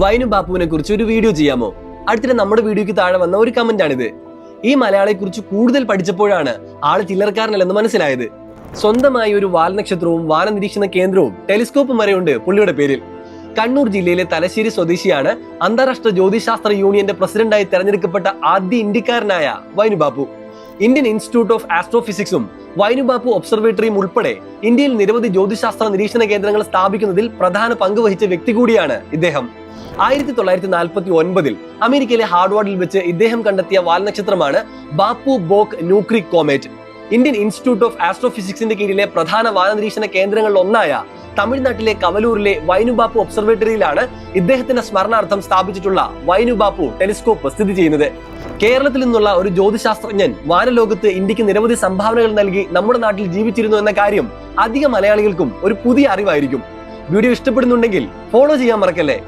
Wine ബാപ്പുവിനെ കുറിച്ച് ഒരു video ചെയ്യാമോ? അടുത്തിടെ നമ്മുടെ വീഡിയോക്ക് താഴെ വന്ന ഒരു കമന്റ് ആണിത്. ഈ മലയാളിയെ കുറിച്ച് കൂടുതൽ പഠിച്ചപ്പോഴാണ് ആൾ ചില്ലറക്കാരനല്ലെന്ന് മനസ്സിലായത്. സ്വന്തമായി ഒരു വാൽനക്ഷത്രവും വാനനിരീക്ഷണ കേന്ദ്രവും ടെലിസ്കോപ്പും വരെയുണ്ട് പുള്ളിയുടെ പേരിൽ. കണ്ണൂർ ജില്ലയിലെ തലശ്ശേരി സ്വദേശിയാണ് അന്താരാഷ്ട്ര ജ്യോതിശാസ്ത്ര യൂണിയന്റെ പ്രസിഡന്റായി തെരഞ്ഞെടുക്കപ്പെട്ട ആദ്യ ഇന്ത്യക്കാരനായ Vainu Bappu Indian institute of ആസ്ട്രോഫിസിക്സും Vainu Bappu ഒബ്സർവേറ്ററിയും ഉൾപ്പെടെ ഇന്ത്യയിൽ നിരവധി ജ്യോതിശാസ്ത്ര നിരീക്ഷണ കേന്ദ്രങ്ങൾ സ്ഥാപിക്കുന്നതിൽ പ്രധാന പങ്ക് വഹിച്ച വ്യക്തി കൂടിയാണ് ഇദ്ദേഹം. ആയിരത്തി തൊള്ളായിരത്തി നാൽപ്പത്തി ഒൻപതിൽ അമേരിക്കയിലെ ഹാർഡ്വാർഡിൽ വെച്ച് ഇദ്ദേഹം കണ്ടെത്തിയ വാൽനക്ഷത്രമാണ് Bappu Bok Newkirk comet. Indian Institute of ആസ്ട്രോഫിസിക്സിന്റെ കീഴിലെ പ്രധാന വാനനിരീക്ഷണ കേന്ദ്രങ്ങളിൽ ഒന്നായ തമിഴ്നാട്ടിലെ കവലൂരിലെ വൈനുബാപ്പു ഒബ്സർവേറ്ററിയിലാണ് ഇദ്ദേഹത്തിന്റെ സ്മരണാർത്ഥം സ്ഥാപിച്ചിട്ടുള്ള വൈനുബാപ്പു ടെലിസ്കോപ്പ് സ്ഥിതി ചെയ്യുന്നത്. കേരളത്തിൽ നിന്നുള്ള ഒരു ജ്യോതിശാസ്ത്രജ്ഞൻ വാനലോകത്ത് ഇന്ത്യയ്ക്ക് നിരവധി സംഭാവനകൾ നൽകി നമ്മുടെ നാട്ടിൽ ജീവിച്ചിരുന്നു എന്ന കാര്യം അധിക മലയാളികൾക്കും ഒരു പുതിയ അറിവായിരിക്കും. വീഡിയോ ഇഷ്ടപ്പെടുന്നുണ്ടെങ്കിൽ ഫോളോ ചെയ്യാൻ മറക്കല്ലേ?